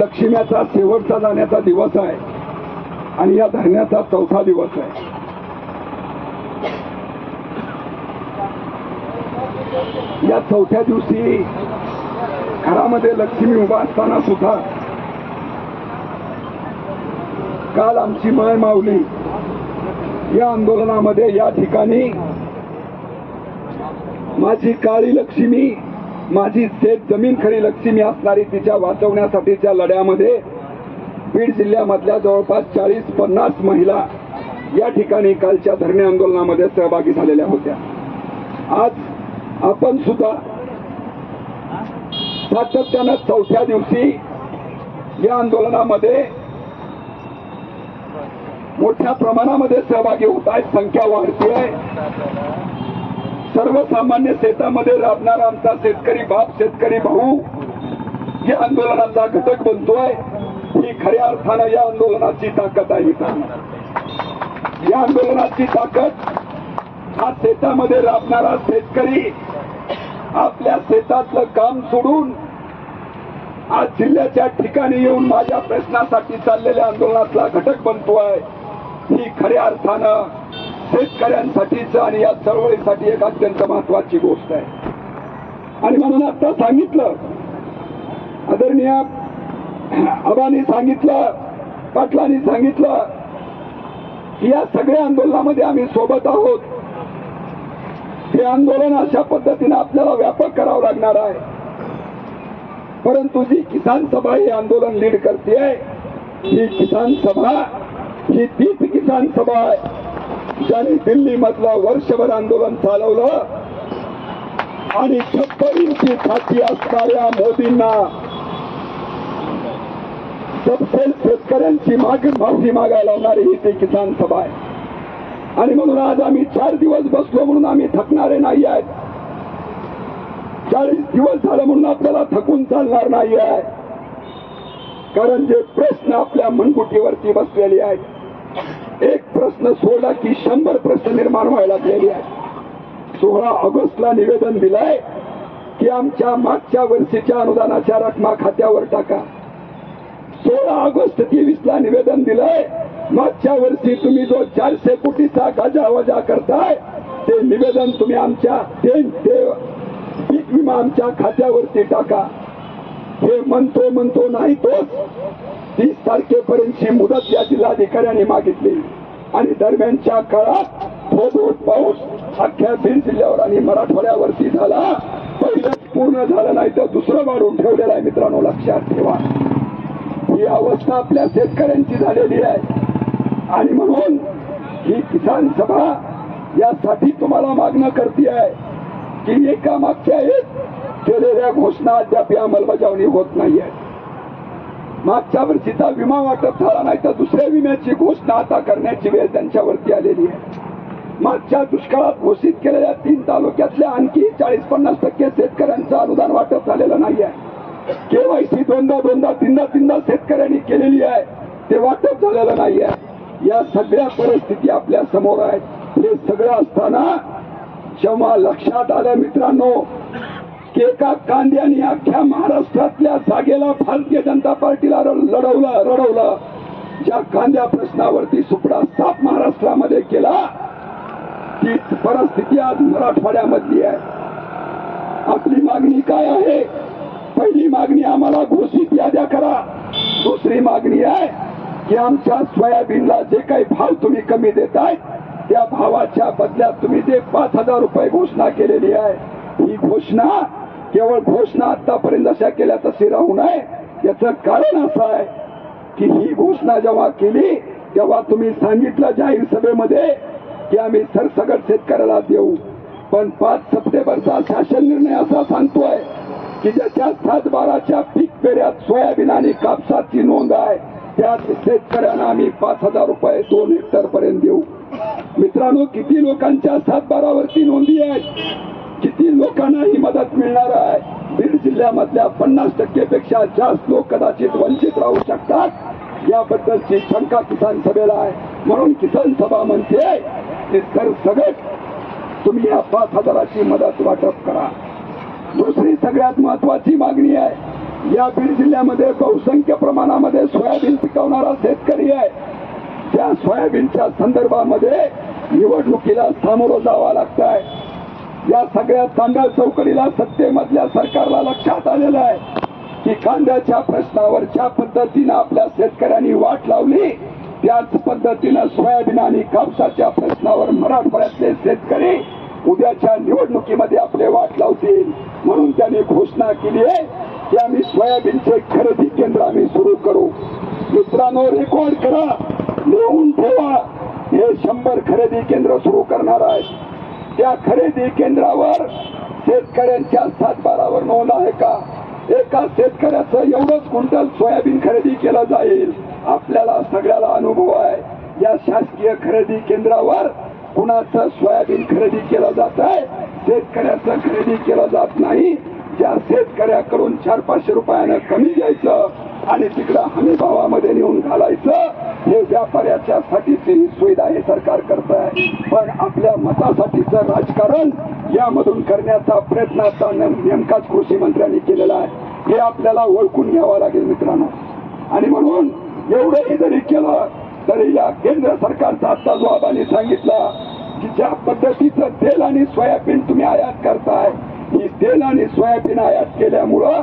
लक्ष्म्याचा शेवटचा जाण्याचा दिवस आहे. आणि या धरण्याचा चौथा दिवस आहे. या चौथ्या दिवशी घरामध्ये लक्ष्मी उभा असताना सुद्धा काल आमची माय माऊली या आंदोलनामध्ये या ठिकाणी माझी काळी लक्ष्मी माझी शेत जमीन खरी लक्ष्मी असणारी तिच्या वाचवण्यासाठीच्या लढ्यामध्ये बीड जिल्ह्यामधल्या जवळपास चाळीस पन्नास महिला या ठिकाणी कालच्या धरणे आंदोलनामध्ये सहभागी झालेल्या होत्या. आज आपण सुद्धा सातत्यानं चौथ्या दिवशी या आंदोलनामध्ये मोठ्या प्रमाणामध्ये सहभागी होत आहेत संख्या वाढती आहे सर्वसामान्य शेतामध्ये राबणारा आमचा शेतकरी बाप शेतकरी भाऊ या आंदोलनाचा घटक बनतोय. ही खऱ्या अर्थानं या आंदोलनाची ताकद आहे या आंदोलनाची ताकद हा शेतामध्ये राबणारा शेतकरी आपल्या शेतातलं काम सोडून आज जिल्ह्याच्या ठिकाणी येऊन माझ्या प्रश्नासाठी चाललेल्या आंदोलनातला घटक बनतोय. ही खऱ्या अर्थानं शेतकऱ्यांसाठीच आणि या चळवळीसाठी एक अत्यंत महत्वाची गोष्ट आहे. आणि म्हणून आता सांगितलं आदरणीय आबांनी सांगितलं पाटलांनी सांगितलं की या सगळ्या आंदोलनामध्ये आम्ही सोबत आहोत. हे आंदोलन अशा पद्धतीने आपल्याला व्यापक करावं लागणार आहे. परंतु जी किसान सभा हे आंदोलन लीड करते ही किसान सभा ही तीच किसान सभा आहे. ज्याने दिल्ली वर्षभर आंदोलन चालवलं. आणि छप्पन इंची छाती असणाऱ्या मोदींना सबसेल शेतकऱ्यांची माग माफी मागायला लावणारी ही ती किसान सभा आहे. आणि म्हणून आज आम्ही चार दिवस बसलो म्हणून आम्ही थकणारे नाही आहेत. चाळीस दिवस झालं म्हणून आपल्याला थकून चालणार नाही आहे. कारण जे प्रश्न आपल्या मनगुटीवरती बसलेले आहेत एक प्रश्न सोडला की शंभर प्रश्न निर्माण व्हायला लागलेले आहेत. सोळा ऑगस्टला निवेदन दिलंय की आमच्या मागच्या वर्षीच्या अनुदानाच्या रकमा खात्यावर टाका. सोळा ऑगस्ट तेवीस ला निवेदन दिलंय मागच्या वर्षी तुम्ही जो चारशे कोटीचा गाजावाजा करताय ते निवेदन तुम्ही आमच्या ते पीक विमा आमच्या खात्यावरती टाका. हे म्हणतो म्हणतो नाही तोच तीस तारखेपर्यंतची मुदत या जिल्हाधिकाऱ्यांनी मागितली. आणि दरम्यानच्या काळात थोडं पाऊस अख्ख्या बीड जिल्ह्यावर आणि मराठवाड्यावरती झाला. पहिलं पूर्ण झालं नाही तर दुसरं वाढून ठेवलेलं आहे मित्रांनो लक्षात ठेवा. ही अवस्था आपल्या शेतकऱ्यांची झालेली आहे. आणि म्हणून ही किसान सभा यासाठी तुम्हाला मागणं करते आहे की एका मागच्या एक केलेल्या घोषणा अद्याप अंमलबजावणी होत नाहीये मागच्या वर्षीचा विमा वाटप झाला नाही तर दुसऱ्या विम्याची घोषणा आता करण्याची वेळ त्यांच्यावरती आलेली आहे. मागच्या दुष्काळात घोषित केलेल्या तीन तालुक्यातल्या आणखी चाळीस पन्नास टक्के शेतकऱ्यांचं अनुदान वाटप झालेलं नाहीये. केवायसी दोनदा दोनदा तीनदा तीनदा शेतकऱ्यांनी केलेली आहे ते वाटप झालेलं नाहीये. या सगळ्या परिस्थिती आपल्यासमोर आहेत. हे सगळं असताना जेव्हा लक्षात आलं मित्रांनो. एका कांद्याने अख्ख्या महाराष्ट्रातल्या जागेला भारतीय जनता पार्टीला लढवलं रडवलं. ज्या कांद्या प्रश्नावरती सुपडा साप महाराष्ट्रामध्ये केला ती परिस्थिती आज मराठवाड्यामधली आहे. आपली मागणी काय आहे? पहिली मागणी आम्हाला घोषित याद्या करा. दुसरी मागणी आहे की आमच्या सोयाबीनला जे काही भाव तुम्ही कमी देताय त्या भावाच्या बदल्यात तुम्ही जे पाच हजार रुपये घोषणा केलेली आहे ही घोषणा केवळ घोषणा आतापर्यंत अशा केल्या तशी राहू नये. याच कारण असं आहे की ही घोषणा जेव्हा केली तेव्हा तुम्ही सांगितलं जाहीर सभेमध्ये की आम्ही सरसगट शेतकऱ्याला देऊ. पण पाच सप्टेंबरचा शासन निर्णय असा सांगतोय की ज्याच्या सात बाराच्या पीक पेऱ्यात सोयाबीन आणि कापसाची नोंद आहे त्यात शेतकऱ्यांना आम्ही पाच हजार रुपये दोन हेक्टर पर्यंत देऊ. मित्रांनो किती लोकांच्या सात बारावरती नोंदी आहेत? लोकांना ही मदत मिळणार आहे. बीड जिल्ह्यामधल्या पन्नास टक्के पेक्षा जास्त लोक कदाचित वंचित राहू शकतात. याबद्दलची शंका किसान सभेला आहे. म्हणून किसान सभा म्हणते की सर सगळं तुम्ही या पाच हजाराची मदत वाटप करा. दुसरी सगळ्यात महत्वाची मागणी आहे या बीड जिल्ह्यामध्ये बहुसंख्य प्रमाणामध्ये सोयाबीन पिकवणारा शेतकरी आहे. त्या सोयाबीनच्या संदर्भामध्ये निवडणुकीला सामोरं जावं लागत आहे या सगळ्या तांदळ चौकडीला सत्तेमधल्या सरकारला लक्षात आलेलं आहे की कांद्याच्या प्रश्नावर ज्या पद्धतीनं आपल्या शेतकऱ्यांनी वाट लावली. त्याच पद्धतीनं सोयाबीन आणि कापसाच्या प्रश्नावर मराठवाड्यातले शेतकरी उद्याच्या निवडणुकीमध्ये आपले वाट लावतील. म्हणून त्यांनी घोषणा केली आहे की आम्ही सोयाबीनचे खरेदी केंद्र आम्ही सुरू करू. मित्रांनो रेकॉर्ड करा. लिहून ठेवा. हे शंभर खरेदी केंद्र सुरू करणार आहे त्या खरेदी केंद्रावर शेतकऱ्यांच्या सातबारावर नोंद आहे का? एका शेतकऱ्याचं एवढंच क्विंटल सोयाबीन खरेदी केलं जाईल. आपल्याला सगळ्याला अनुभव आहे. या शासकीय खरेदी केंद्रावर कुणाचं सोयाबीन खरेदी केलं जात आहे? शेतकऱ्याचं खरेदी केलं जात नाही. ज्या शेतकऱ्याकडून चार पाचशे रुपयानं कमी घ्यायचं आणि तिकडं हमी भावामध्ये नेऊन घालायचं. हे व्यापाऱ्याच्या साठीची सुविधा हे सरकार करत आहे. पण आपल्या मतासाठीच राजकारण यामधून करण्याचा प्रयत्न आता नेमकाच कृषी मंत्र्यांनी केलेला आहे. हे आपल्याला ओळखून घ्यावं लागेल मित्रांनो. आणि म्हणून एवढंही जरी केलं तरी या केंद्र सरकारचा आता जो आबाने सांगितला की ज्या पद्धतीचं तेल आणि सोयाबीन तुम्ही आयात करताय ही तेल आणि सोयाबीन आयात केल्यामुळं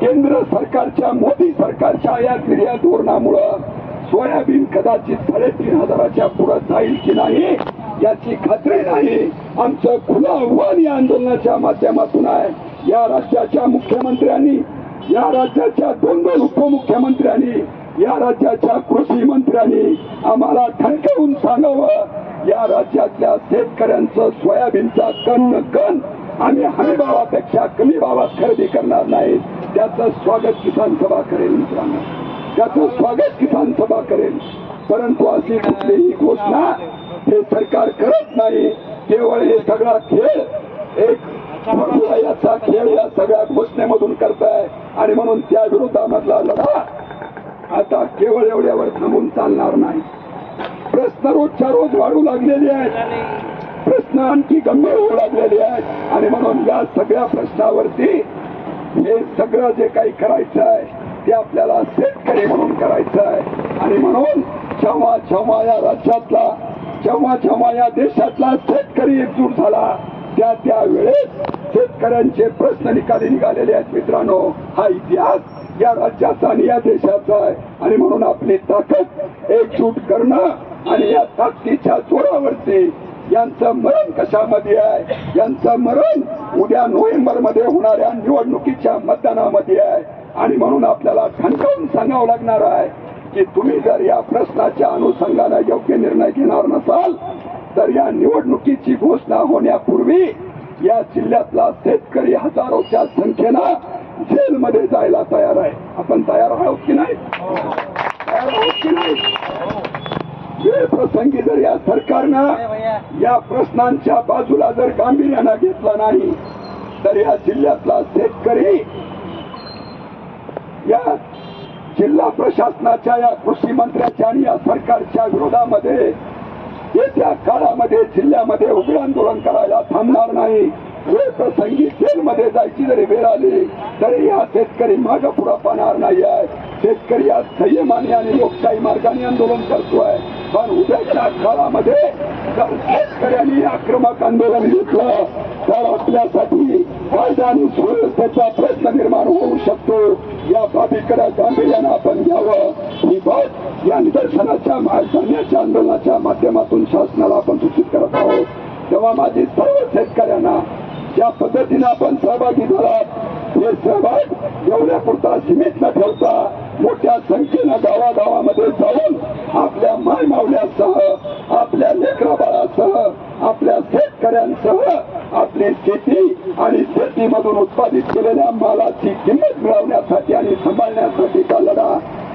केंद्र सरकारच्या मोदी सरकारच्या या निर्यात धोरणामुळं सोयाबीन कदाचित साडेतीन हजाराच्या पुढे जाईल की नाही याची खात्री नाही. आमचं खुलं आव्हान या आंदोलनाच्या माध्यमातून आहे. या राज्याच्या मुख्यमंत्र्यांनी या राज्याच्या दोन दोन उपमुख्यमंत्र्यांनी या राज्याच्या कृषी मंत्र्यांनी आम्हाला ठणकावून सांगावं या राज्यातल्या शेतकऱ्यांचं सोयाबीनचा कण कण आम्ही हमी भावापेक्षा कमी भावात खरेदी करणार नाही. त्याचं स्वागत किसान सभा करेल मित्रांनो. त्याचं स्वागत किसान सभा करेल. परंतु अशी कुठलीही घोषणा हे सरकार करत नाही. केवळ हे सगळा खेळ एक याचा खेळ या सगळ्या घोषणेमधून करताय. आणि म्हणून त्या विरोधामधला लढा आता केवळ एवढ्यावर थांबून चालणार नाही. प्रश्न रोजच्या रोज वाढू लागलेले आहेत. प्रश्न आणखी गंभीर होऊ लागलेले आहेत. आणि म्हणून या सगळ्या प्रश्नावरती हे सगळं जे काही करायचं आहे ते आपल्याला शेतकरी म्हणून करायचं आहे. आणि म्हणून जेव्हा जेव्हा या राज्यातला जेव्हा जेव्हा या देशातला शेतकरी एकजूट झाला त्या त्या वेळेस शेतकऱ्यांचे प्रश्न निकाली निघालेले आहेत मित्रांनो. हा इतिहास या राज्याचा आणि या देशाचा आहे. आणि म्हणून आपली ताकद एकजूट करणं आणि या ताकदीच्या जोरावरती यांचं मरण कशामध्ये आहे? यांचं मरण उद्या नोव्हेंबरमध्ये होणाऱ्या निवडणुकीच्या मतदानामध्ये आहे. आणि म्हणून आपल्याला ठणकावून सांगावं लागणार आहे की तुम्ही जर या प्रश्नाच्या अनुषंगाने योग्य निर्णय घेणार नसाल तर या निवडणुकीची घोषणा होण्यापूर्वी या जिल्ह्यातला शेतकरी हजारोच्या संख्येनं जेलमध्ये जायला तयार आहे. आपण तयार आहोत की नाही? तयार आहोत की नाही? वेळ प्रसंगी जर या सरकारनं या प्रश्नांच्या बाजूला जर गांभीर्यानं घेतला नाही तर या जिल्ह्यातला शेतकरी या जिल्हा प्रशासनाच्या या कृषी मंत्र्याच्या आणि या सरकारच्या विरोधामध्ये येत्या काळामध्ये जिल्ह्यामध्ये उग्र आंदोलन करायला थांबणार नाही. वेळ प्रसंगी जेलमध्ये जायची जरी वेळ आली तरी हा शेतकरी माग पुढे पाहणार नाही आहे शेतकरी आज संयमाने आणि लोकशाही मार्गाने आंदोलन करतोय. पण उद्याच्या काळामध्ये जर शेतकऱ्यांनी आक्रमक आंदोलन घेतलं तर आपल्यासाठी कायदा आणि सुव्यवस्थेचा प्रश्न निर्माण होऊ शकतो. या बाबीकडे गांभीर्यानं आपण घ्यावं ही बाब या निदर्शनाच्या जाण्याच्या आंदोलनाच्या माध्यमातून शासनाला आपण सूचित करत आहोत. तेव्हा माझी सर्व शेतकऱ्यांना ज्या पद्धतीने आपण सहभागी झालात हे सहभाग एवढ्यापुरता सीमित न ठेवता मोठ्या संख्येनं गावागावामध्ये जाऊन आपल्या माय मावल्यासह आपल्या लेकराबाळासह आपल्या शेतकऱ्यांसह आपली शेती आणि शेतीमधून उत्पादित केलेल्या मालाची किंमत मिळवण्यासाठी आणि सांभाळण्यासाठीचा लढा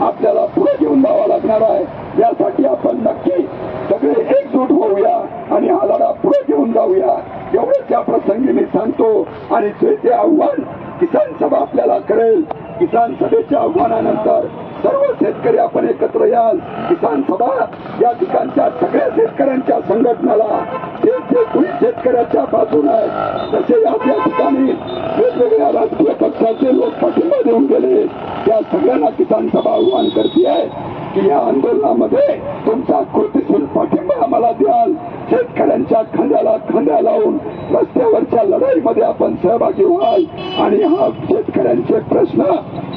आपल्याला पुढे घेऊन जावा लागणार आहे यासाठी आपण नक्की सगळे एकजूट होऊया आणि हा लढा पुढे घेऊन जाऊया. एवढंच त्या प्रसंगी मी सांगतो. आणि जे ते आव्हान किसान सभा आपल्याला करेल किसान सभेच्या आव्हानानंतर सर्व शेतकरी आपण एकत्र याल. किसान सभा या ठिकाणच्या सगळ्या शेतकऱ्यांच्या संघटनेला ते जे कुणी शेतकऱ्याच्या बाजून आहे तसे या ठिकाणी वेगवेगळ्या राजकीय पक्षाचे लोक पाठिंबा देऊन गेले. त्या सगळ्यांना किसान सभा आव्हान करते आहे की या आंदोलनामध्ये तुमचा कृतीशील पाठिंबा आम्हाला द्याल. शेतकऱ्यांच्या खांद्याला खांद्या लावून रस्त्यावरच्या लढाईमध्ये आपण सहभागी व्हाल. आणि हा शेतकऱ्यांचे प्रश्न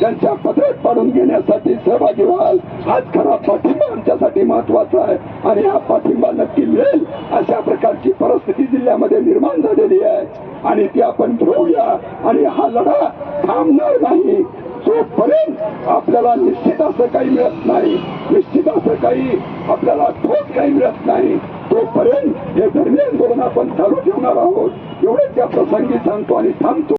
त्यांच्या पदरात पाडून घेण्यासाठी सहभागी व्हाल. हाच खरा पाठिंबा आमच्यासाठी महत्त्वाचा आहे. आणि हा पाठिंबा नक्की मिळेल अशा प्रकारची परिस्थिती जिल्ह्यामध्ये निर्माण झालेली आहे. आणि ती आपण घेऊया आणि हा लढा थांबणार नाही. जोपर्यंत आपल्याला निश्चित असं काही मिळत नाही निश्चित असं काही आपल्याला ठोक काही मिळत नाही तोपर्यंत हे धर्मीय आंदोलन आपण चालू ठेवणार आहोत. एवढेच या प्रसंगी सांगतो आणि थांबतो.